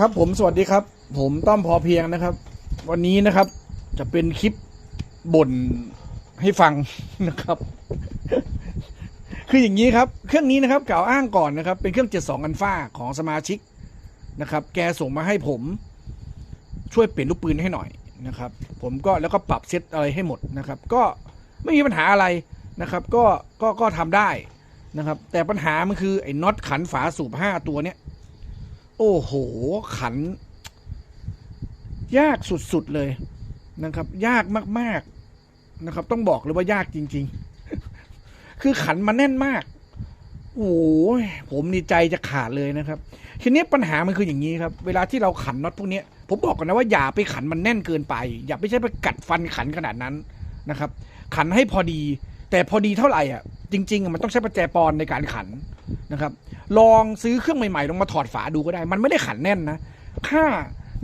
ครับผมสวัสดีครับ ผมต้อมพอเพียงนะครับ วันนี้นะครับ จะเป็นคลิปบ่นให้ฟังนะครับ คืออย่างนี้ครับ เครื่องนี้นะครับกล่าวอ้างก่อนนะครับ เป็นเครื่อง 72อันฟ้าของสมาชิกนะครับ แกส่งมาให้ผมช่วยเปลี่ยนลูกปืนให้หน่อยนะครับ ผมก็แล้วก็ปรับเซตอะไรให้หมดนะครับ ก็ไม่มีปัญหาอะไรนะครับ ก็ก็ก็ทำได้นะครับ แต่ปัญหามันคือไอ้น็อตขันฝาสูบห้าตัวเนี้ย โอ้โห ขัน ยากสุดๆเลยนะครับ ยากมากๆนะครับ ต้องบอกเลยว่ายากจริง ๆ คือขันมันแน่นมากโอ้ยผมนี่ใจจะขาดเลยนะครับ ทีนี้ปัญหามันคืออย่างนี้ครับ เวลาที่เราขันน็อตพวกนี้ผมบอกก่อนนะว่าอย่าไปขันมันแน่นเกินไป อย่าไปใช้ไปกัดฟันขันขนาดนั้นนะครับ ขันให้พอดี แต่พอดีเท่าไหร่อะ จริงๆมันต้องใช้ประแจปอนในการขันนะครับ ลองซื้อเครื่องใหม่ๆลองมาถอดฝาดูก็ได้ มันไม่ได้ขันแน่นนะถ้า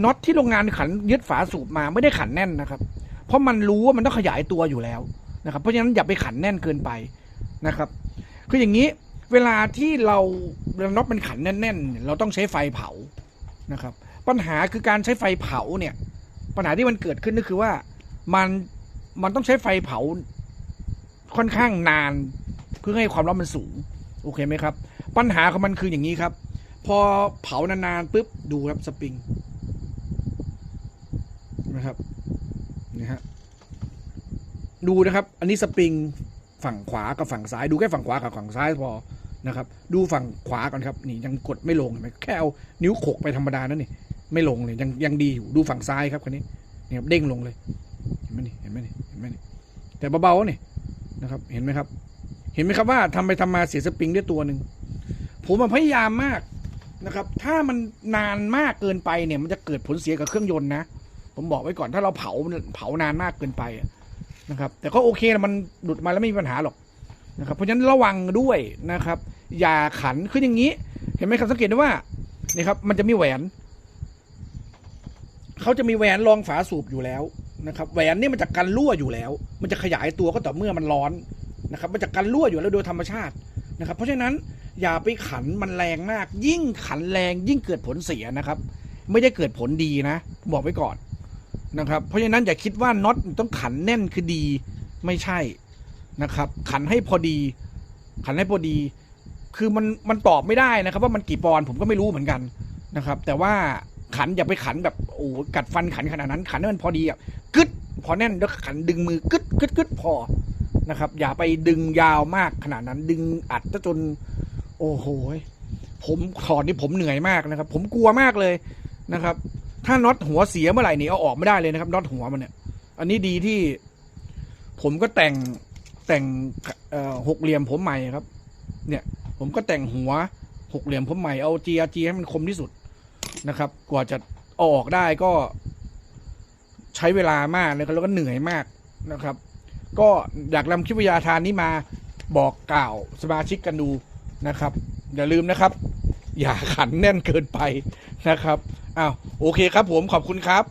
น็อตที่โรงงานขันยึดฝาสูบมาไม่ได้ขันแน่นนะครับ เพราะมันรู้ว่ามันต้องขยายตัวอยู่แล้วนะครับ เพราะฉะนั้นอย่าไปขันแน่นเกินไปนะครับ คืออย่างนี้เวลาที่เราน็อตมันขันแน่น ๆเนี่ยเราต้องใช้ไฟเผานะครับ ปัญหาคือการใช้ไฟเผาเนี่ย ปัญหาที่มันเกิดขึ้นก็คือว่ามันมันต้องใช้ไฟเผาค่อนข้างนานเพื่อให้ความร้อนมันสูง โอเคไหมครับ ปัญหาของมันคืออย่างนี้ครับ พอเผานานๆปุ๊บดูครับสปริงนะครับนี่ฮะดูนะครับ อันนี้สปริงฝั่งขวากับฝั่งซ้ายดูแค่ฝั่งขวากับฝั่งซ้ายพอนะครับ ดูฝั่งขวาก่อนครับ นี่ยังกดไม่ลงเห็นไหมแค่เอานิ้วโขกไปธรรมดานั่นนี่ไม่ลงเลยยังยังดีอยู่ดูฝั่งซ้ายครับคันนี้นี่ครับเด้งลงเลยเห็นไหมนี่เห็นไหมนี่เห็นไหมนี่แต่เบาๆนี่นะครับ เห็นไหมครับ เห็นไหมครับว่าทำไปทำมาเสียสปริงได้ตัวหนึ่ง ผมพยายามมากนะครับ ถ้ามันนานมากเกินไปเนี่ย มันจะเกิดผลเสียกับเครื่องยนต์นะ ผมบอกไว้ก่อนถ้าเราเผาเผานานมากเกินไปนะครับ แต่ก็โอเคนะมันหลุดมาแล้วไม่มีปัญหาหรอกนะครับ เพราะฉะนั้นระวังด้วยนะครับ อย่าขันคืออย่างนี้ เห็นไหมครับสังเกตได้ว่านี่ครับ มันจะมีแหวนเขาจะมีแหวนรองฝาสูบอยู่แล้วนะครับ แหวนนี่มันจะกันรั่วอยู่แล้ว มันจะขยายตัวก็ต่อเมื่อมันร้อนนะครับ มันจะกันรั่วอยู่แล้วโดยธรรมชาตินะครับ เพราะฉะนั้น อย่าไปขันมันแรงมาก ยิ่งขันแรงยิ่งเกิดผลเสียนะครับ ไม่ได้เกิดผลดีนะ บอกไว้ก่อนนะครับ เพราะฉะนั้นอย่าคิดว่าน็อตต้องขันแน่นคือดีไม่ใช่นะครับ ขันให้พอดี ขันให้พอดี คือมันมันตอบไม่ได้นะครับ ว่ามันกี่ปอนผมก็ไม่รู้เหมือนกันนะครับ แต่ว่าขันอย่าไปขันแบบโอ้กัดฟันขันขนาดนั้น ขันให้มันพอดีอะกึดพอแน่นแล้วขันดึงมือกึดกึดกึดพอนะครับ อย่าไปดึงยาวมากขนาดนั้น ดึงอัดซะจน โอ้โหผมถอดนี่ผมเหนื่อยมากนะครับ ผมกลัวมากเลยนะครับ ถ้าน็อตหัวเสียเมื่อไหร่นี่เอาออกไม่ได้เลยนะครับน็อตหัวมันเนี่ย อันนี้ดีที่ ผมก็แต่งแต่งหกเหลี่ยมผมใหม่ครับ เนี่ย ผมก็แต่งหัวหกเหลี่ยมผมใหม่เอาจียเจีให้มันคมที่สุดนะครับ กว่าจะออกได้ก็ ใช้เวลามากเลยแล้วก็เหนื่อยมากนะครับ ก็อยากนำคลิปวิทยาทานนี้มาบอกกล่าวสมาชิกกันดู นะครับ อย่าลืมนะครับ อย่าขันแน่นเกินไปนะครับอ้าวโอเคครับผมขอบคุณครับ